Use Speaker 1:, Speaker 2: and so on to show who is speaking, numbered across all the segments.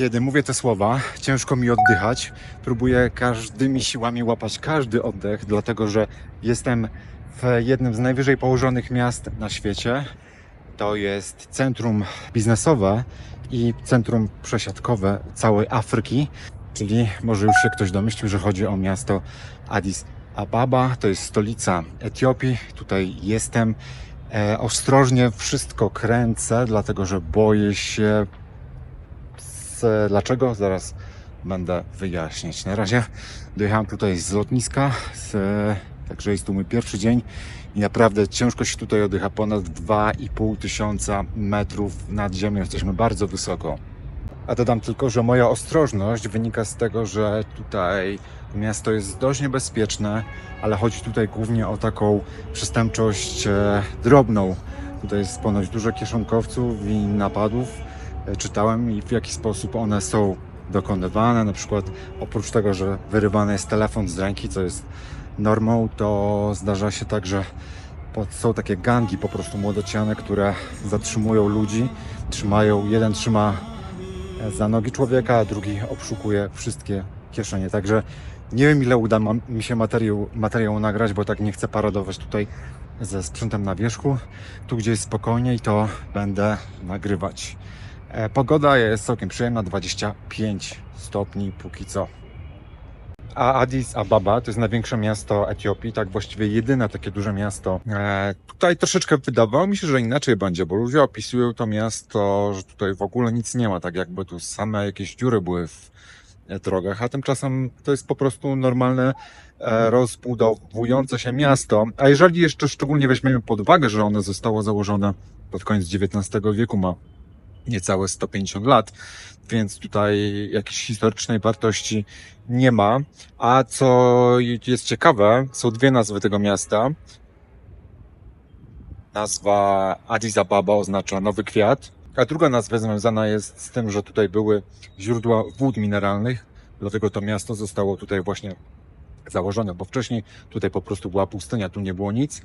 Speaker 1: Kiedy mówię te słowa, ciężko mi oddychać. Próbuję każdymi siłami łapać każdy oddech, dlatego że jestem w jednym z najwyżej położonych miast na świecie. To jest centrum biznesowe i centrum przesiadkowe całej Afryki. Czyli może już się ktoś domyślił, że chodzi o miasto Addis Ababa. To jest stolica Etiopii. Tutaj jestem. E, ostrożnie wszystko kręcę, dlatego że boję się. Z, dlaczego? Zaraz będę wyjaśniać. Na razie dojechałem tutaj z lotniska, z, także jest tu mój pierwszy dzień i naprawdę ciężko się tutaj oddycha. Ponad 2,5 tysiąca metrów nad ziemią. Jesteśmy bardzo wysoko. A dodam tylko, że moja ostrożność wynika z tego, że tutaj miasto jest dość niebezpieczne, ale chodzi tutaj głównie o taką przestępczość e, drobną. Tutaj jest ponoć dużo kieszonkowców i napadów. E, Czytałem i w jaki sposób one są dokonywane. Na przykład oprócz tego, że wyrywany jest telefon z ręki, co jest normą, to zdarza się tak, że są takie gangi po prostu młodociane, które zatrzymują ludzi, trzymają, jeden trzyma za nogi człowieka, a drugi obszukuje wszystkie kieszenie. Także nie wiem, ile uda mi się materiał, materiał nagrać, bo tak nie chcę paradować tutaj ze sprzętem na wierzchu. Tu, gdzie jest spokojniej, to będę nagrywać. E, Pogoda jest całkiem przyjemna, 25 stopni póki co. A Addis Ababa to jest największe miasto Etiopii, tak właściwie jedyne takie duże miasto. E, tutaj troszeczkę wydawało mi się, że inaczej będzie, bo ludzie opisują to miasto, że tutaj w ogóle nic nie ma, tak jakby tu same jakieś dziury były w e, drogach, a tymczasem to jest po prostu normalne e, rozbudowujące się miasto. A jeżeli jeszcze szczególnie weźmiemy pod uwagę, że ono zostało założone pod koniec XIX wieku, ma niecałe 150 lat, więc tutaj jakiejś historycznej wartości nie ma. A co jest ciekawe, są dwie nazwy tego miasta. Nazwa Addis Ababa oznacza nowy kwiat, a druga nazwa związana jest z tym, że tutaj były źródła wód mineralnych, dlatego to miasto zostało tutaj właśnie założone, bo wcześniej tutaj po prostu była pustynia, tu nie było nic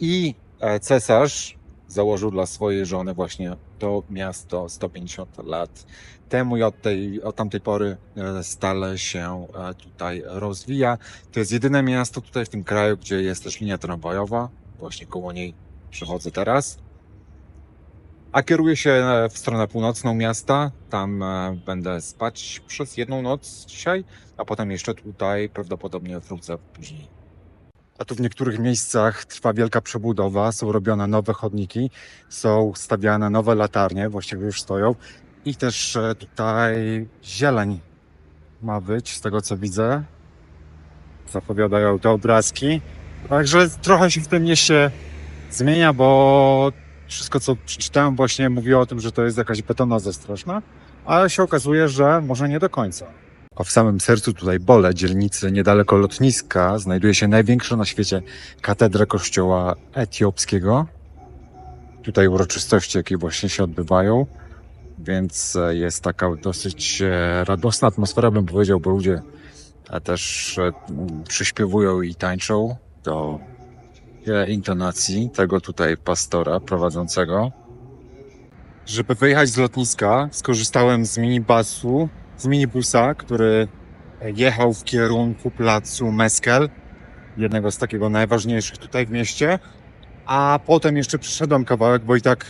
Speaker 1: i e, cesarz założył dla swojej żony właśnie to miasto 150 lat temu i od, tej, od tamtej pory e, stale się e, tutaj rozwija. To jest jedyne miasto tutaj w tym kraju, gdzie jest też linia tramwajowa. Właśnie koło niej przechodzę teraz. A kieruję się e, w stronę północną miasta. Tam będę spać przez jedną noc dzisiaj, a potem jeszcze tutaj prawdopodobnie wrócę później. A tu w niektórych miejscach trwa wielka przebudowa, są robione nowe chodniki, są stawiane nowe latarnie, właściwie już stoją. I też e, tutaj zieleń ma być, z tego co widzę. Zapowiadają te obrazki. Także trochę się w tym mieście zmienia, bo wszystko co przeczytałem właśnie mówiło o tym, że to jest jakaś betonoza straszna, ale się okazuje, że może nie do końca. A w samym sercu tutaj Bole, dzielnicy niedaleko lotniska, znajduje się największa na świecie katedra kościoła etiopskiego. Tutaj uroczystości, jakie właśnie się odbywają, więc e, jest taka dosyć e, radosna atmosfera, bym powiedział, bo ludzie e, też przyśpiewują i tańczą do intonacji tego tutaj pastora prowadzącego. Żeby wyjechać z lotniska, skorzystałem z minibusu, z minibusa, który jechał w kierunku placu Meskel, jednego z takiego najważniejszych tutaj w mieście. A potem jeszcze przyszedłem kawałek, bo i tak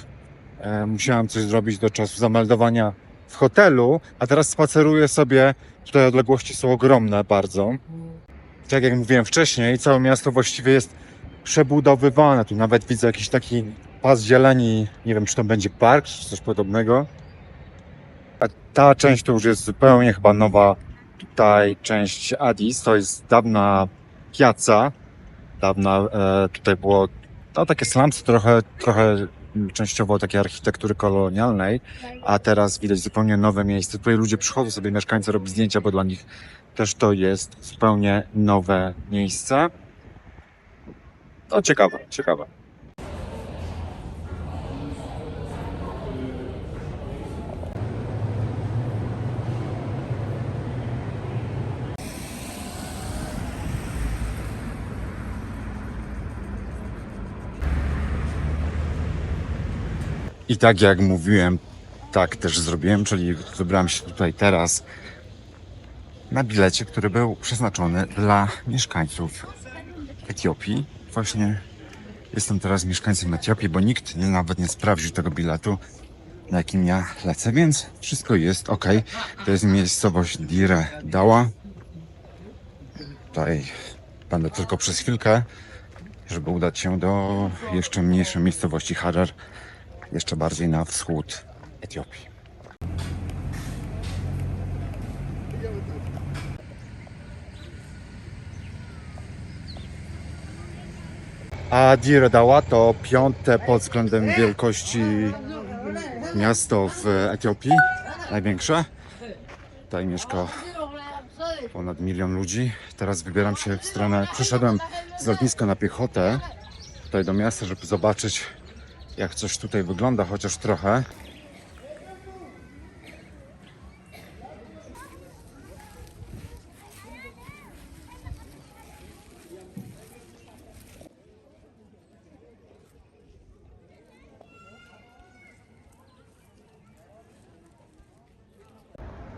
Speaker 1: e, musiałem coś zrobić do czasu zameldowania w hotelu, a teraz spaceruję sobie. Tutaj odległości są ogromne bardzo. Tak jak mówiłem wcześniej, całe miasto właściwie jest przebudowywane. Tu nawet widzę jakiś taki pas zieleni, nie wiem czy to będzie park, czy coś podobnego. Ta część to już jest zupełnie chyba nowa tutaj część Addis. To jest dawna piazza. Dawna e, tutaj było no, takie slumsy, trochę, trochę częściowo takiej architektury kolonialnej, a teraz widać zupełnie nowe miejsce. Tutaj ludzie przychodzą sobie, mieszkańcy robić zdjęcia, bo dla nich też to jest zupełnie nowe miejsce. No ciekawe, ciekawe. I tak jak mówiłem, tak też zrobiłem, czyli wybrałem się tutaj teraz na bilecie, który był przeznaczony dla mieszkańców Etiopii. Właśnie jestem teraz mieszkańcem Etiopii, bo nikt nie, nawet nie sprawdził tego biletu, na jakim ja lecę, więc wszystko jest ok. To jest miejscowość Dire Dała. Tutaj będę tylko przez chwilkę, żeby udać się do jeszcze mniejszej miejscowości Harar, jeszcze bardziej na wschód Etiopii. A Dire Dawa to piąte pod względem wielkości miasto w Etiopii, największe. Tutaj mieszka ponad milion ludzi. Teraz wybieram się w stronę, przyszedłem z lotniska na piechotę tutaj do miasta, żeby zobaczyć jak coś tutaj wygląda, chociaż trochę.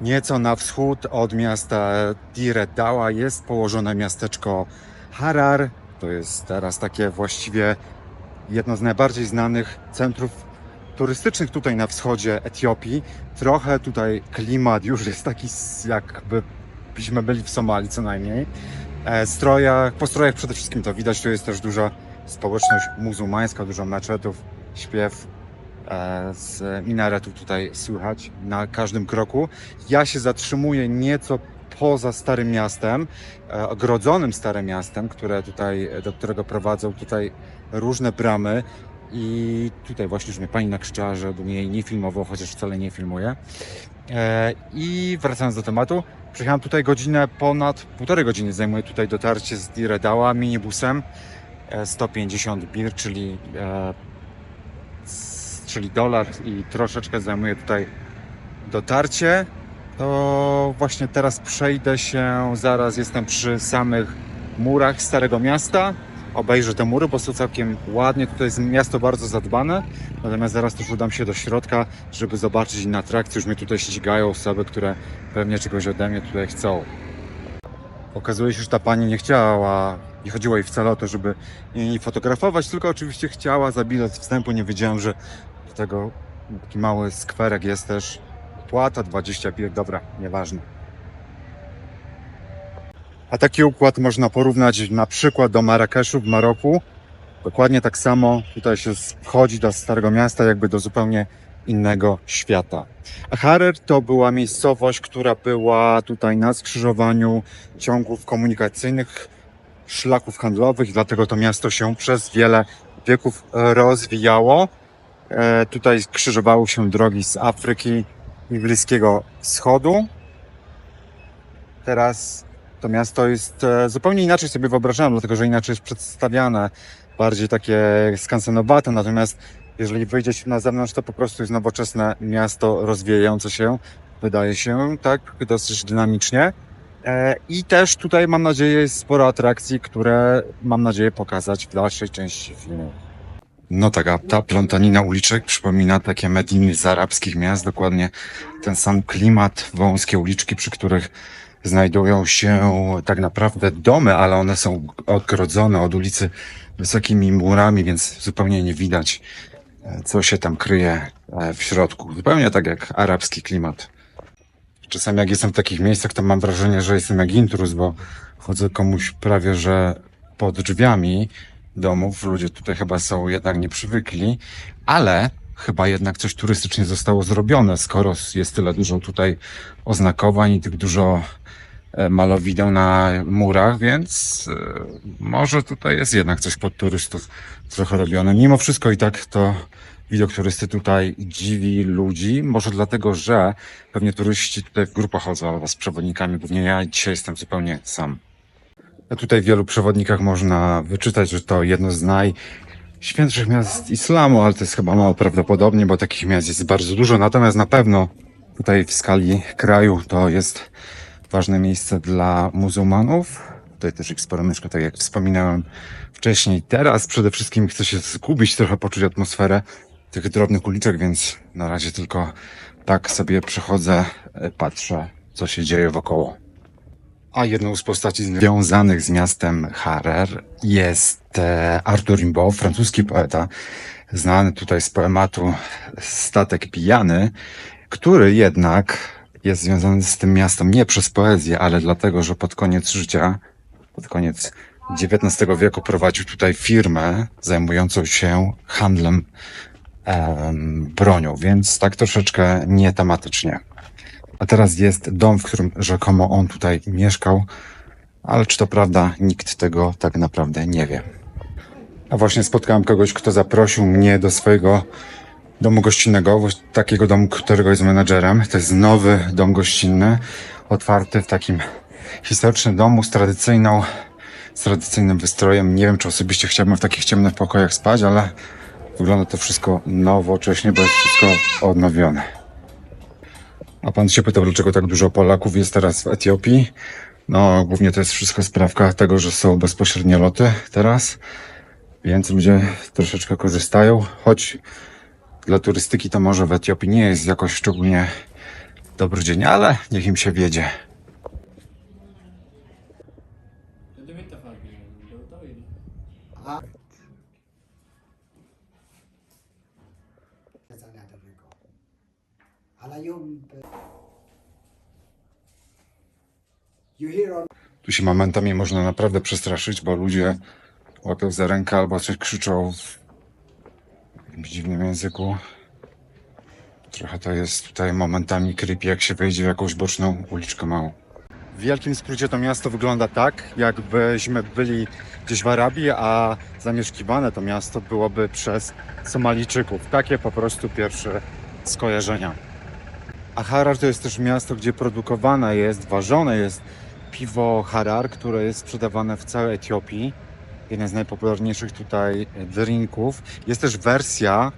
Speaker 1: Nieco na wschód od miasta Dire Dawa jest położone miasteczko Harar. To jest teraz takie właściwie jedno z najbardziej znanych centrów turystycznych tutaj na wschodzie Etiopii. Trochę tutaj klimat już jest taki s- jakby byśmy byli w Somalii co najmniej. E, Strojach, po strojach przede wszystkim to widać, tu jest też duża społeczność muzułmańska, dużo meczetów, śpiew e, z minaretów tutaj słychać na każdym kroku. Ja się zatrzymuję nieco poza Starym Miastem, e, ogrodzonym Starym Miastem, które tutaj, do którego prowadzą tutaj różne bramy. I tutaj właśnie już mnie pani nakrzyczała, żebym jej nie filmował, chociaż wcale nie filmuję. E, I wracając do tematu, przyjechałem tutaj godzinę, ponad półtorej godziny zajmuje tutaj dotarcie z Diredała minibusem. E, 150 bir, czyli, e, czyli dolar i troszeczkę zajmuje tutaj dotarcie. To właśnie teraz przejdę się, zaraz jestem przy samych murach Starego Miasta. Obejrzę te mury, bo są całkiem ładnie. Tutaj jest miasto bardzo zadbane. Natomiast zaraz też udam się do środka, żeby zobaczyć inne atrakcje. Już mnie tutaj ścigają osoby, które pewnie czegoś ode mnie tutaj chcą. Okazuje się, że ta pani nie chciała, nie chodziło jej wcale o to, żeby jej fotografować, tylko oczywiście chciała za bilet wstępu. Nie wiedziałem, że do tego taki mały skwerek jest też. Płata 20 bir, dobra, nieważne. A taki układ można porównać na przykład do Marrakeszu w Maroku. Dokładnie tak samo tutaj się wchodzi do Starego Miasta, jakby do zupełnie innego świata. A Harer to była miejscowość, która była tutaj na skrzyżowaniu ciągów komunikacyjnych, szlaków handlowych, dlatego to miasto się przez wiele wieków rozwijało. E, tutaj krzyżowały się drogi z Afryki i Bliskiego Wschodu. Teraz to miasto jest e, zupełnie inaczej sobie wyobrażałem, dlatego że inaczej jest przedstawiane, bardziej takie skansenowate, natomiast jeżeli wyjdziecie na zewnątrz, to po prostu jest nowoczesne miasto rozwijające się, wydaje się, tak, dosyć dynamicznie. E, I też tutaj mam nadzieję jest sporo atrakcji, które mam nadzieję pokazać w dalszej części filmu. No tak, a ta plątanina uliczek przypomina takie Mediny z arabskich miast, dokładnie ten sam klimat, wąskie uliczki, przy których znajdują się tak naprawdę domy, ale one są odgrodzone od ulicy wysokimi murami, więc zupełnie nie widać, e, co się tam kryje e, w środku. Zupełnie tak jak arabski klimat. Czasami jak jestem w takich miejscach, to mam wrażenie, że jestem jak intruz, bo chodzę komuś prawie, że pod drzwiami domów. Ludzie tutaj chyba są jednak nieprzywykli, ale chyba jednak coś turystycznie zostało zrobione, skoro jest tyle dużo tutaj oznakowań i tych dużo e, malowideł na murach, więc e, może tutaj jest jednak coś pod turystów trochę robione. Mimo wszystko i tak to widok turysty tutaj dziwi ludzi, może dlatego, że pewnie turyści tutaj w grupach chodzą z przewodnikami, pewnie ja dzisiaj jestem zupełnie sam. Tutaj w wielu przewodnikach można wyczytać, że to jedno z najświętszych miast islamu, ale to jest chyba mało prawdopodobnie, bo takich miast jest bardzo dużo. Natomiast na pewno tutaj w skali kraju to jest ważne miejsce dla muzułmanów. Tutaj też mieszka, tak jak wspominałem wcześniej. Teraz przede wszystkim chcę się skupić, trochę poczuć atmosferę tych drobnych uliczek, więc na razie tylko tak sobie przechodzę, e, patrzę, co się dzieje wokoło. A jedną z postaci związanych z miastem Harer jest e, Arthur Rimbaud, francuski poeta, znany tutaj z poematu Statek Pijany, który jednak jest związany z tym miastem nie przez poezję, ale dlatego, że pod koniec życia, pod koniec XIX wieku prowadził tutaj firmę zajmującą się handlem em, bronią, więc tak troszeczkę nietematycznie. A teraz jest dom, w którym rzekomo on tutaj mieszkał, ale czy to prawda, nikt tego tak naprawdę nie wie. A właśnie spotkałem kogoś, kto zaprosił mnie do swojego domu gościnnego, takiego domu, którego jest menadżerem. To jest nowy dom gościnny, otwarty w takim historycznym domu z tradycyjną, z tradycyjnym wystrojem. Nie wiem, czy osobiście chciałbym w takich ciemnych pokojach spać, ale wygląda to wszystko nowocześnie, bo jest wszystko odnowione. A pan się pytał, dlaczego tak dużo Polaków jest teraz w Etiopii? No, głównie to jest wszystko sprawka tego, że są bezpośrednie loty teraz, więc ludzie troszeczkę korzystają, choć dla turystyki to może w Etiopii nie jest jakoś szczególnie dobry dzień, ale niech im się wiedzie. Tu się momentami można naprawdę przestraszyć, bo ludzie łapią za rękę albo coś krzyczą w jakimś dziwnym języku. Trochę to jest tutaj momentami creepy, jak się wejdzie w jakąś boczną uliczkę małą. W wielkim skrócie to miasto wygląda tak, jakbyśmy byli gdzieś w Arabii, a zamieszkiwane to miasto byłoby przez Somalijczyków. Takie po prostu pierwsze skojarzenia. A Harar to jest też miasto, gdzie produkowane jest, ważone jest piwo Harar, które jest sprzedawane w całej Etiopii. Jeden z najpopularniejszych tutaj drinków. Jest też wersja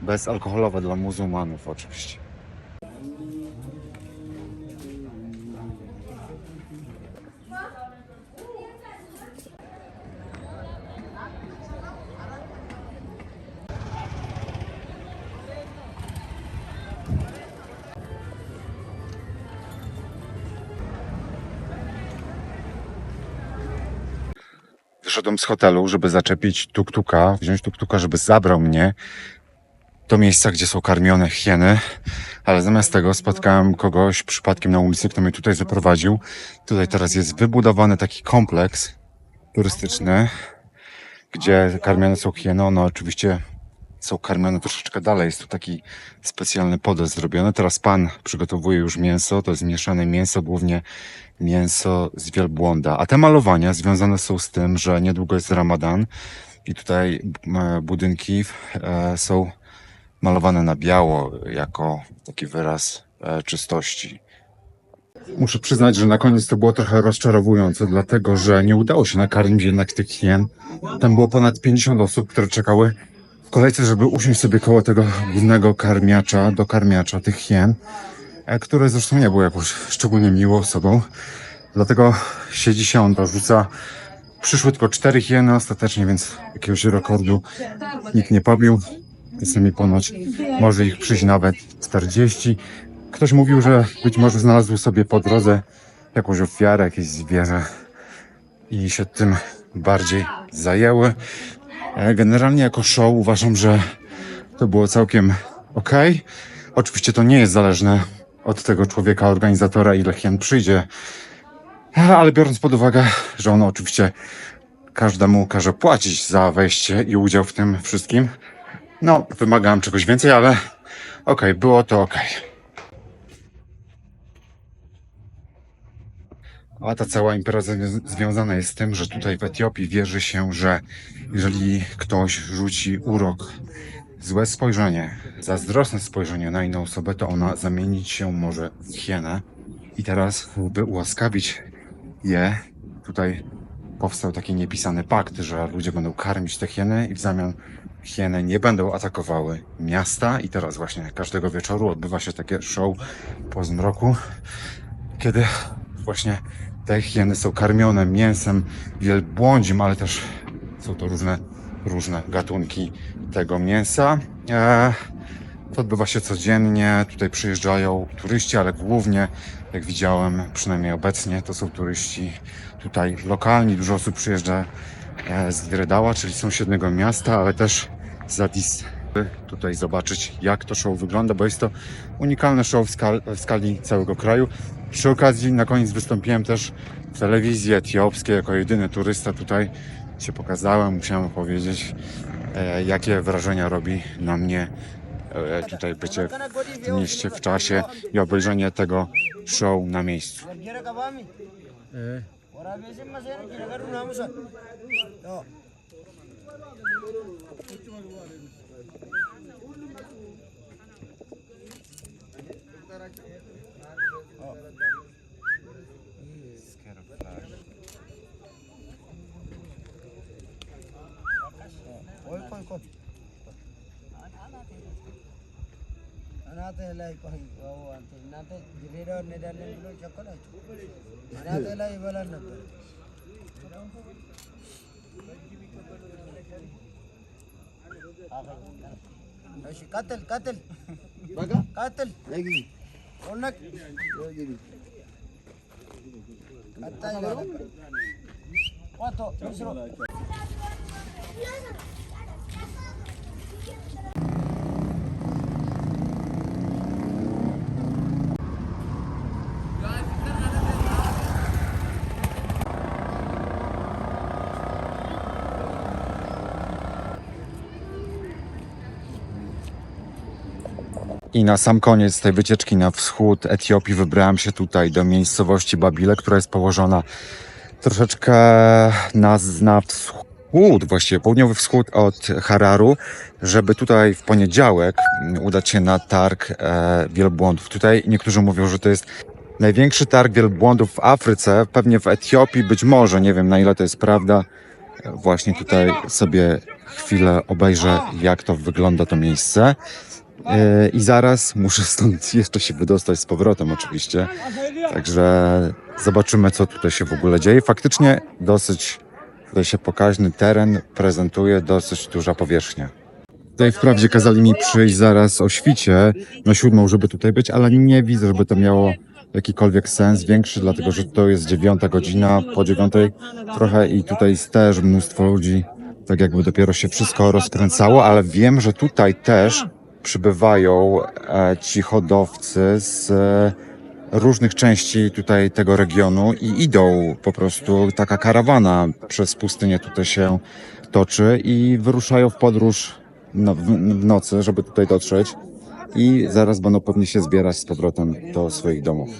Speaker 1: bezalkoholowa dla muzułmanów oczywiście. Wyszedłem z hotelu, żeby zaczepić tuktuka, wziąć tuktuka, żeby zabrał mnie do miejsca, gdzie są karmione hieny, ale zamiast tego spotkałem kogoś przypadkiem na ulicy, kto mnie tutaj zaprowadził. Tutaj teraz jest wybudowany taki kompleks turystyczny, gdzie karmione są hieny. One oczywiście są karmione troszeczkę dalej. Jest tu taki specjalny podest zrobiony. Teraz pan przygotowuje już mięso. To jest mieszane mięso, głównie mięso z wielbłąda. A te malowania związane są z tym, że niedługo jest Ramadan i tutaj e, budynki e, są malowane na biało jako taki wyraz e, czystości. Muszę przyznać, że na koniec to było trochę rozczarowujące, dlatego że nie udało się nakarmić jednak tych hien. Tam było ponad 50 osób, które czekały w kolejce, żeby usiąść sobie koło tego głównego karmiacza, do karmiacza tych hien, e, które zresztą nie było jakąś szczególnie miłą osobą. Dlatego siedzi się on, dorzuca. Przyszły tylko cztery hieny ostatecznie, więc jakiegoś rekordu nikt nie pobił. Czasami ponoć może ich przyjść nawet 40. Ktoś mówił, że być może znalazł sobie po drodze jakąś ofiarę, jakieś zwierzę i się tym bardziej zajęły. E, Generalnie jako show uważam, że to było całkiem ok. Oczywiście to nie jest zależne od tego człowieka, organizatora, ile hien przyjdzie. Ale biorąc pod uwagę, że on oczywiście każdemu każe płacić za wejście i udział w tym wszystkim, no, wymagałem czegoś więcej, ale okej, było to okej. A ta cała impreza zwią- związana jest z tym, że tutaj w Etiopii wierzy się, że jeżeli ktoś rzuci urok, złe spojrzenie, zazdrosne spojrzenie na inną osobę, to ona zamienić się może w hienę. I teraz, by ułaskawić je, tutaj powstał taki niepisany pakt, że ludzie będą karmić te hieny i w zamian hieny nie będą atakowały miasta. I teraz właśnie każdego wieczoru odbywa się takie show po zmroku, kiedy właśnie te hieny są karmione mięsem wielbłądzim, ale też są to różne różne gatunki tego mięsa. E, to odbywa się codziennie, tutaj przyjeżdżają turyści, ale głównie, jak widziałem, przynajmniej obecnie, to są turyści tutaj lokalni. Dużo osób przyjeżdża e, z Dredała, czyli sąsiedniego miasta, ale też z Addis tutaj zobaczyć, jak to show wygląda, bo jest to unikalne show w, skal w skali całego kraju. Przy okazji na koniec wystąpiłem też w telewizji etiopskiej jako jedyny turysta tutaj się pokazałem, musiałem powiedzieć, e, jakie wrażenia robi na mnie e, tutaj bycie w mieście w czasie i obejrzenie tego show na miejscu.
Speaker 2: Anate అనాథ అయిపోయి అంతే అంటే జిల్లేడో నెడో చెప్పలే అనాథ ఎలా ఇవ్వాలన్నప్పుడు ماشي قتل قتل بقى قتل يجي قول لك يجي قتل واتو
Speaker 1: I na sam koniec tej wycieczki na wschód Etiopii wybrałem się tutaj do miejscowości Babile, która jest położona troszeczkę na, na wschód, właściwie południowy wschód od Hararu, żeby tutaj w poniedziałek udać się na targ e, wielbłądów. Tutaj niektórzy mówią, że to jest największy targ wielbłądów w Afryce, pewnie w Etiopii, być może, nie wiem na ile to jest prawda. Właśnie tutaj sobie chwilę obejrzę, jak to wygląda to miejsce. E, I zaraz muszę stąd jeszcze się wydostać z powrotem, oczywiście. Także zobaczymy, co tutaj się w ogóle dzieje. Faktycznie dosyć tutaj się pokaźny teren prezentuje, dosyć duża powierzchnia. Tutaj wprawdzie kazali mi przyjść zaraz o świcie na siódmą, żeby tutaj być, ale nie widzę, żeby to miało jakikolwiek sens większy, dlatego że to jest dziewiąta godzina, po dziewiątej trochę i tutaj jest też mnóstwo ludzi, tak jakby dopiero się wszystko rozkręcało, ale wiem, że tutaj też przybywają e, ci hodowcy z e, różnych części tutaj tego regionu i idą po prostu, taka karawana przez pustynię tutaj się toczy i wyruszają w podróż w, nocy, żeby tutaj dotrzeć i zaraz będą pewnie się zbierać z powrotem do swoich domów.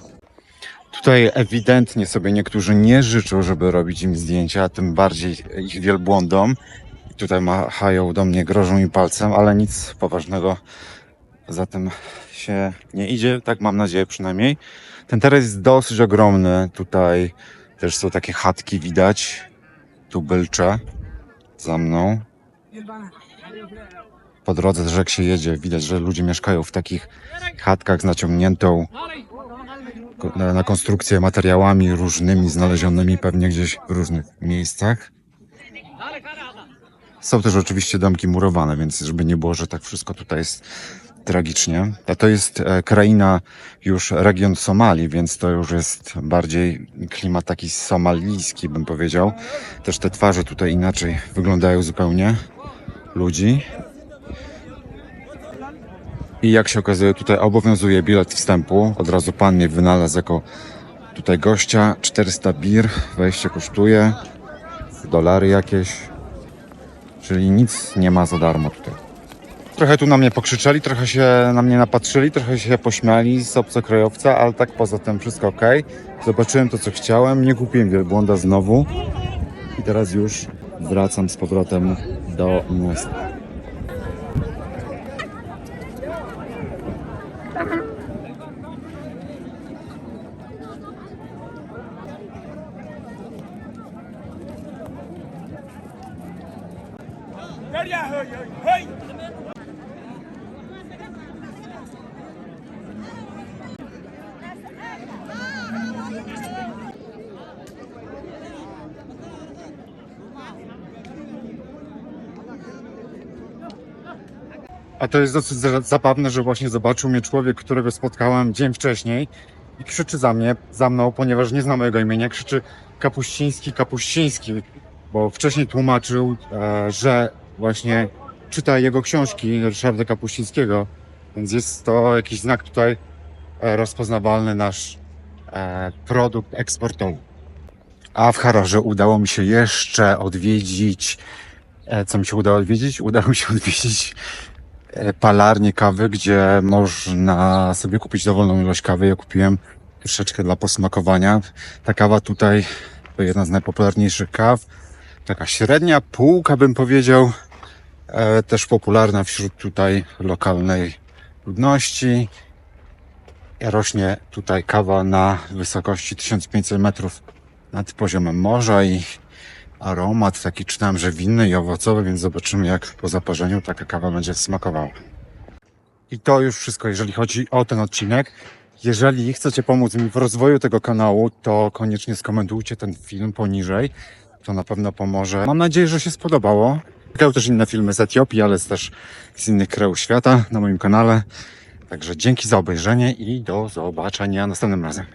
Speaker 1: Tutaj ewidentnie sobie niektórzy nie życzą, żeby robić im zdjęcia, tym bardziej ich wielbłądom. I Tutaj machają do mnie, grożą mi palcem, ale nic poważnego za tym się nie idzie, tak mam nadzieję przynajmniej. Ten teren jest dosyć ogromny, tutaj też są takie chatki widać, tu bylcze za mną. Po drodze też jak się jedzie, widać, że ludzie mieszkają w takich chatkach z naciągniętą na konstrukcję materiałami różnymi, znalezionymi pewnie gdzieś w różnych miejscach. Są też oczywiście domki murowane, więc żeby nie było, że tak wszystko tutaj jest tragicznie. A to jest e, kraina już region Somalii, więc to już jest bardziej klimat taki somalijski, bym powiedział. Też te twarze tutaj inaczej wyglądają zupełnie ludzi. I jak się okazuje, tutaj obowiązuje bilet wstępu. Od razu pan mnie wynalazł jako tutaj gościa. 400 bir, wejście kosztuje. Dolary jakieś. Czyli nic nie ma za darmo tutaj. Trochę tu na mnie pokrzyczeli, trochę się na mnie napatrzyli, trochę się pośmiali z obcokrajowca, ale tak poza tym wszystko ok. Zobaczyłem to, co chciałem, nie kupiłem wielbłąda znowu. I teraz już wracam z powrotem do miasta. To jest dosyć za- zabawne, że właśnie zobaczył mnie człowiek, którego spotkałem dzień wcześniej i krzyczy za mnie, za mną, ponieważ nie zna mojego imienia, krzyczy Kapuściński, Kapuściński, bo wcześniej tłumaczył, e, że właśnie czyta jego książki Ryszarda Kapuścińskiego, więc jest to jakiś znak tutaj e, rozpoznawalny nasz e, produkt eksportowy. A w Harorze udało mi się jeszcze odwiedzić, co mi się udało odwiedzić? Udało mi się odwiedzić palarnię kawy, gdzie można sobie kupić dowolną ilość kawy. Ja kupiłem troszeczkę dla posmakowania. Ta kawa tutaj to jedna z najpopularniejszych kaw. Taka średnia półka bym powiedział. E, też popularna wśród tutaj lokalnej ludności. Rośnie tutaj kawa na wysokości 1500 metrów nad poziomem morza i aromat taki czytałem, że winny i owocowy, więc zobaczymy jak po zaparzeniu taka kawa będzie smakowała. I to już wszystko, jeżeli chodzi o ten odcinek. Jeżeli chcecie pomóc mi w rozwoju tego kanału, to koniecznie skomentujcie ten film poniżej. To na pewno pomoże. Mam nadzieję, że się spodobało. Czekają też inne filmy z Etiopii, ale też z innych krajów świata na moim kanale. Także dzięki za obejrzenie i do zobaczenia następnym razem.